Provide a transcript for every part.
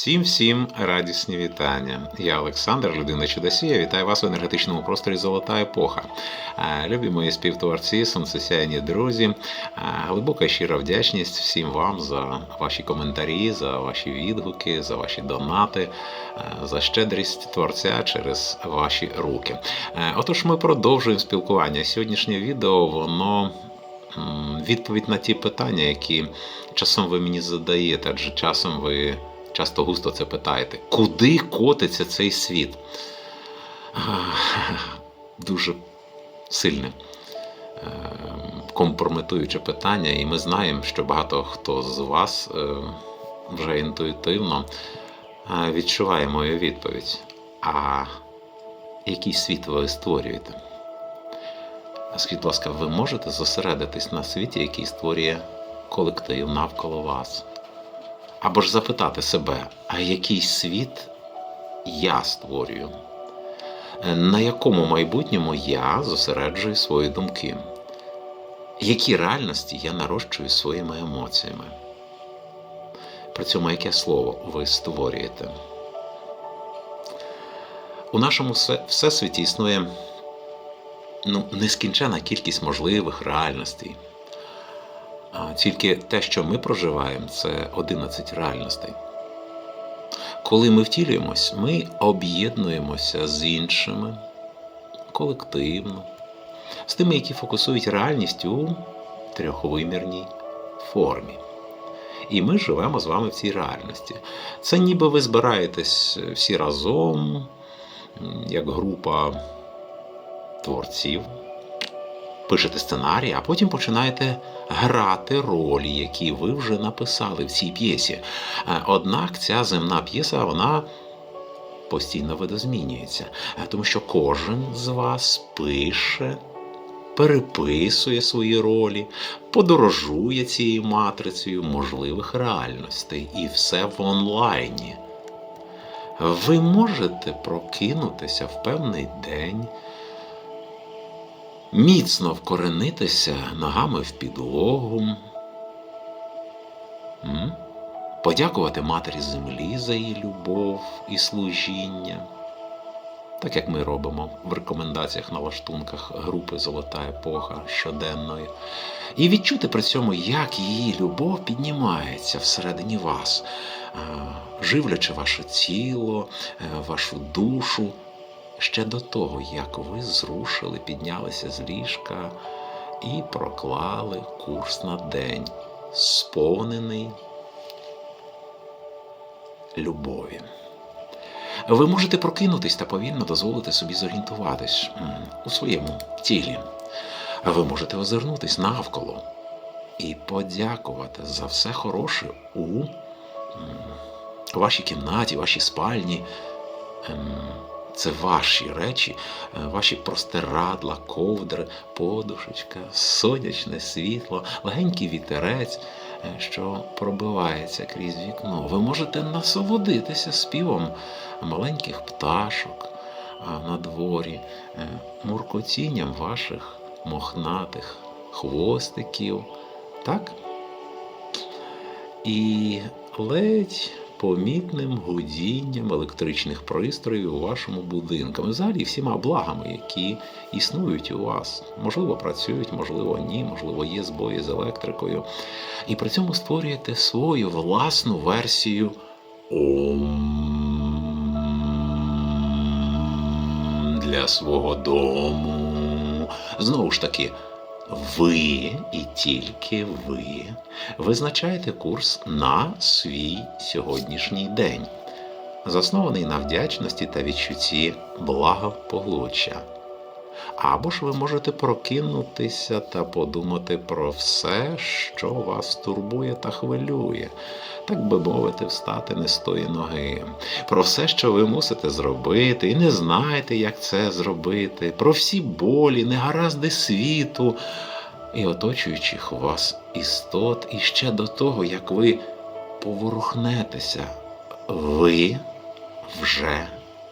Всім всім радісні вітання. Я Олександр, людина чудосія. Вітаю вас в енергетичному просторі Золота епоха. Любі мої співтворці, сонцесяйні друзі. Глибока щира вдячність всім вам за ваші коментарі, за ваші відгуки, за ваші донати, за щедрість творця через ваші руки. Отож, ми продовжуємо спілкування. Сьогоднішнє відео воно відповідь на ті питання, які часом ви мені задаєте, адже часом ви часто густо це питаєте. Куди котиться цей світ? Дуже сильне, е, компрометуюче питання, і ми знаємо, що багато хто з вас е, вже інтуїтивно е, відчуває мою відповідь. А який світ ви створюєте? Скажіть, будь ласка, ви можете зосередитись на світі, який створює колектив навколо вас? Або ж запитати себе, а який світ я створюю? На якому майбутньому я зосереджую свої думки? Які реальності я нарощую своїми емоціями? При цьому яке слово ви створюєте? У нашому всесвіті існує ну, нескінчена кількість можливих реальностей. А Тільки те, що ми проживаємо, це 11 реальностей. Коли ми втілюємось, ми об'єднуємося з іншими колективно, з тими, які фокусують реальність у трьохвимірній формі. І ми живемо з вами в цій реальності. Це ніби ви збираєтесь всі разом, як група творців, пишете сценарій, а потім починаєте грати ролі, які ви вже написали в цій п'єсі. Е, Однак ця земна п'єса, вона постійно видозмінюється, е, тому що кожен з вас пише. Переписує свої ролі, подорожує цією матрицею можливих реальностей, і все в онлайні. Ви можете прокинутися в певний день, міцно вкоренитися ногами в підлогу, подякувати Матері Землі за її любов і служіння, так як ми робимо в рекомендаціях на лаштунках групи Золота епоха щоденної, і відчути при цьому, як її любов піднімається всередині вас, живлячи ваше тіло, е, вашу душу ще до того, як ви зрушили, піднялися з ліжка і проклали курс на день, сповнений любові. Ви можете прокинутись та повільно дозволити собі зорієнтуватись у своєму тілі. Ви можете озирнутись навколо і подякувати за все хороше у вашій кімнаті, вашій спальні. Це ваші речі, е, ваші простирадла, ковдри, подушечка, сонячне світло, легенький вітерець, е, що пробивається крізь вікно. Ви можете насолодитися співом маленьких пташок а, на дворі, е, муркотінням ваших мохнатих хвостиків. Так? І ледь помітним гудінням електричних пристроїв у вашому будинку. І Взагалі всіма благами, які існують у вас. Можливо, працюють, можливо, ні, можливо, є збої з електрикою. І при цьому створюєте свою власну версію «Ом» для свого дому. Знову ж таки, ви і тільки ви визначаєте курс на свій сьогоднішній день, заснований на вдячності та відчутті благополуччя. Або ж ви можете прокинутися та подумати про все, що вас турбує та хвилює, так би мовити, встати не з тої ноги, про все, що ви мусите зробити, і не знаєте, як це зробити, про всі болі, негаразди світу. І оточуючих вас істот, і ще до того, як ви поворухнетеся, ви вже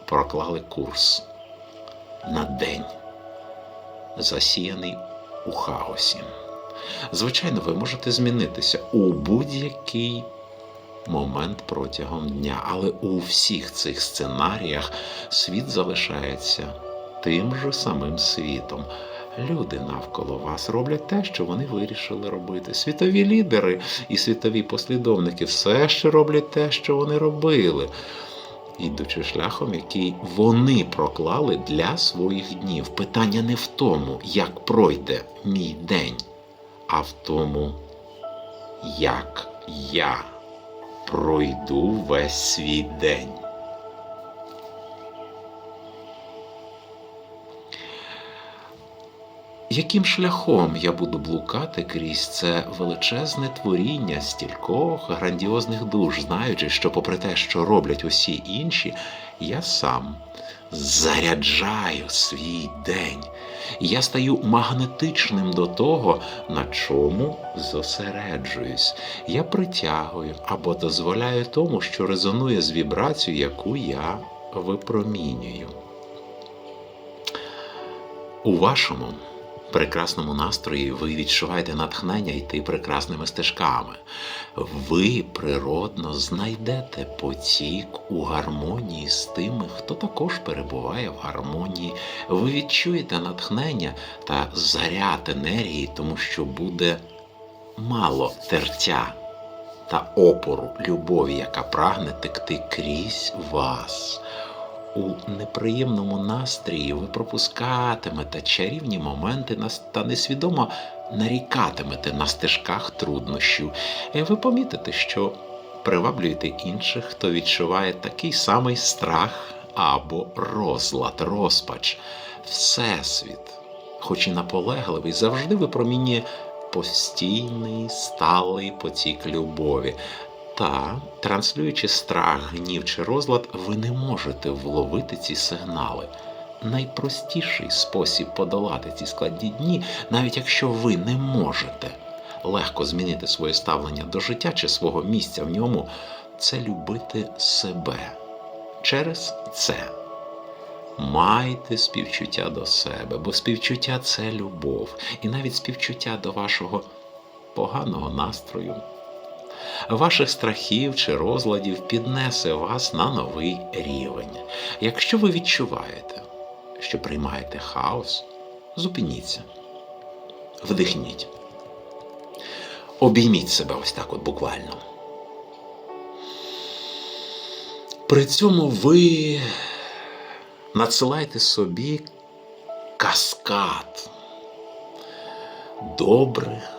проклали курс на день, засіяний у хаосі. Звичайно, ви можете змінитися у будь-який момент протягом дня. Але у всіх цих сценаріях світ залишається тим же самим світом. Люди навколо вас роблять те, що вони вирішили робити. Світові лідери і світові послідовники все ще роблять те, що вони робили, ідучи шляхом, який вони проклали для своїх днів. Питання не в тому, як пройде мій день, а в тому, як я пройду весь свій день. Яким шляхом я буду блукати крізь це величезне творіння стількох грандіозних душ, знаючи, що, попри те, що роблять усі інші, я сам заряджаю свій день. Я стаю магнетичним до того, на чому зосереджуюсь. Я притягую або дозволяю тому, що резонує з вібрацією, яку я випромінюю. У вашому прекрасному настрої ви відчуваєте натхнення йти прекрасними стежками. Ви природно знайдете потік у гармонії з тими, хто також перебуває в гармонії. Ви відчуєте натхнення та заряд енергії, тому що буде мало тертя та опору любові, яка прагне текти крізь вас. У неприємному настрії ви пропускатимете чарівні моменти та несвідомо нарікатимете на стежках труднощів. Ви помітите, що приваблюєте інших, хто відчуває такий самий страх або розлад, розпач. Всесвіт, хоч і наполегливий, завжди випромінює постійний сталий потік любові. Та, транслюючи страх, гнів чи розлад, ви не можете вловити ці сигнали. Найпростіший спосіб подолати ці складні дні, навіть якщо ви не можете легко змінити своє ставлення до життя чи свого місця в ньому, це любити себе. Через це майте співчуття до себе, бо співчуття це любов, і навіть співчуття до вашого поганого настрою ваших страхів чи розладів піднесе вас на новий рівень. Якщо ви відчуваєте, що приймаєте хаос, зупиніться, вдихніть, обійміть себе ось так, от буквально. При цьому ви надсилаєте собі каскад добрих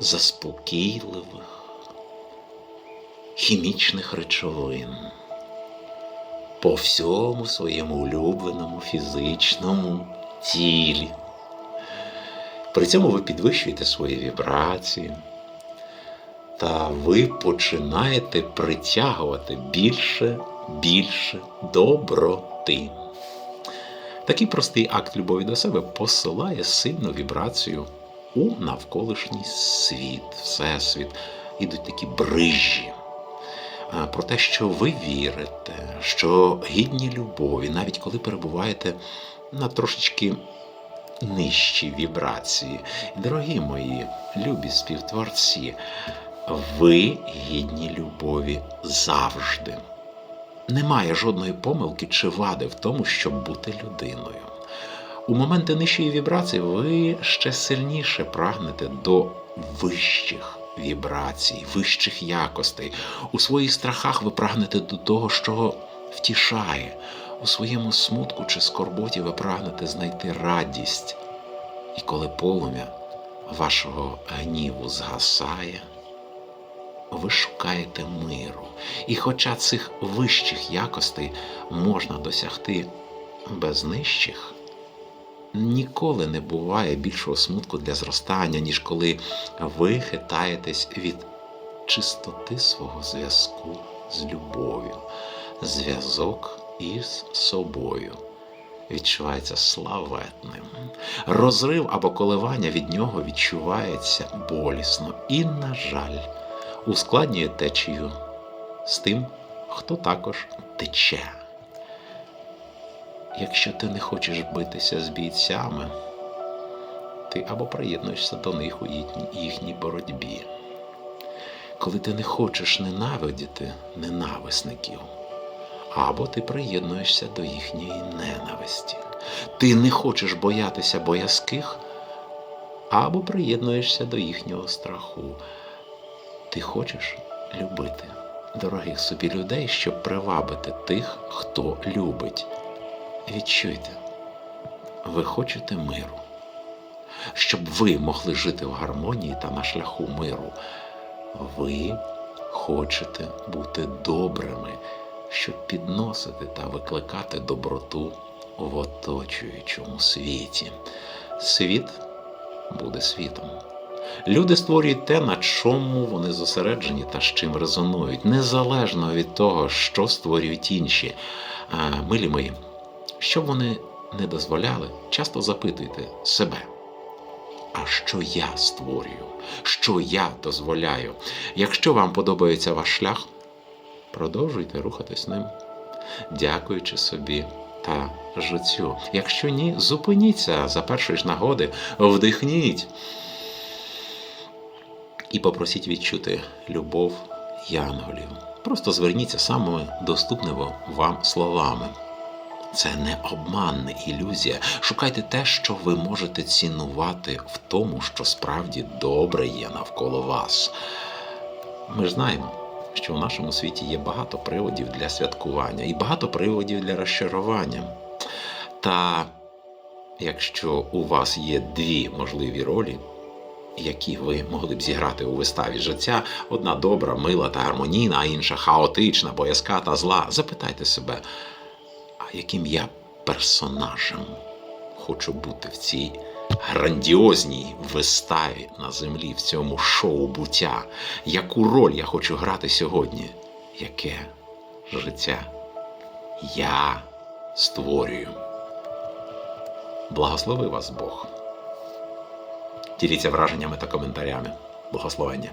заспокійливих хімічних речовин по всьому своєму улюбленому фізичному тілі. При цьому ви підвищуєте свої вібрації, та ви починаєте притягувати більше, більше доброти. Такий простий акт любові до себе посилає сильну вібрацію у навколишній світ, всесвіт. Ідуть такі брижі. Про те, що ви вірите, що гідні любові, навіть коли перебуваєте на трошечки нижчій вібрації. Дорогі мої любі співтворці, ви гідні любові завжди. Немає жодної помилки чи вади в тому, щоб бути людиною. У моменти нижчої вібрації ви ще сильніше прагнете до вищих вібрацій, вищих якостей. У своїх страхах ви прагнете до того, що втішає. У своєму смутку чи скорботі ви прагнете знайти радість. І коли полум'я вашого гніву згасає, ви шукаєте миру. І хоча цих вищих якостей можна досягти без нижчих, ніколи не буває більшого смутку для зростання, ніж коли ви хитаєтесь від чистоти свого зв'язку з любов'ю. Зв'язок із собою відчувається славетним. Розрив або коливання від нього відчувається болісно і, на жаль, ускладнює течію з тим, хто також тече. Якщо ти не хочеш битися з бійцями, ти або приєднуєшся до них у їхній, боротьбі. коли ти не хочеш ненавидіти ненависників, або ти приєднуєшся до їхньої ненависті. Ти не хочеш боятися боязких, або приєднуєшся до їхнього страху. Ти хочеш любити дорогих собі людей, щоб привабити тих, хто любить. Відчуйте, ви хочете миру, щоб ви могли жити в гармонії та на шляху миру. Ви хочете бути добрими, щоб підносити та викликати доброту в оточуючому світі. Світ буде світом. Люди створюють те, на чому вони зосереджені та з чим резонують, незалежно від того, що створюють інші. А, милі мої, що вони не дозволяли, часто запитуйте себе. А що я створюю? Що я дозволяю? Якщо вам подобається ваш шлях, продовжуйте рухатись ним, дякуючи собі та життю. Якщо ні, зупиніться за першої ж нагоди, вдихніть і попросіть відчути любов янголів. Просто зверніться самими доступними вам словами. Це не обман, не ілюзія. Шукайте те, що ви можете цінувати в тому, що справді добре є навколо вас. Ми ж знаємо, що в нашому світі є багато приводів для святкування і багато приводів для розчарування. Та якщо у вас є дві можливі ролі, які ви могли б зіграти у виставі життя, одна добра, мила та гармонійна, а інша хаотична, боязка та зла, запитайте себе, яким я персонажем хочу бути в цій грандіозній виставі на землі, в цьому шоу буття? Яку роль я хочу грати сьогодні? Яке життя я створюю? Благослови вас Бог. Діліться враженнями та коментарями. Благословення.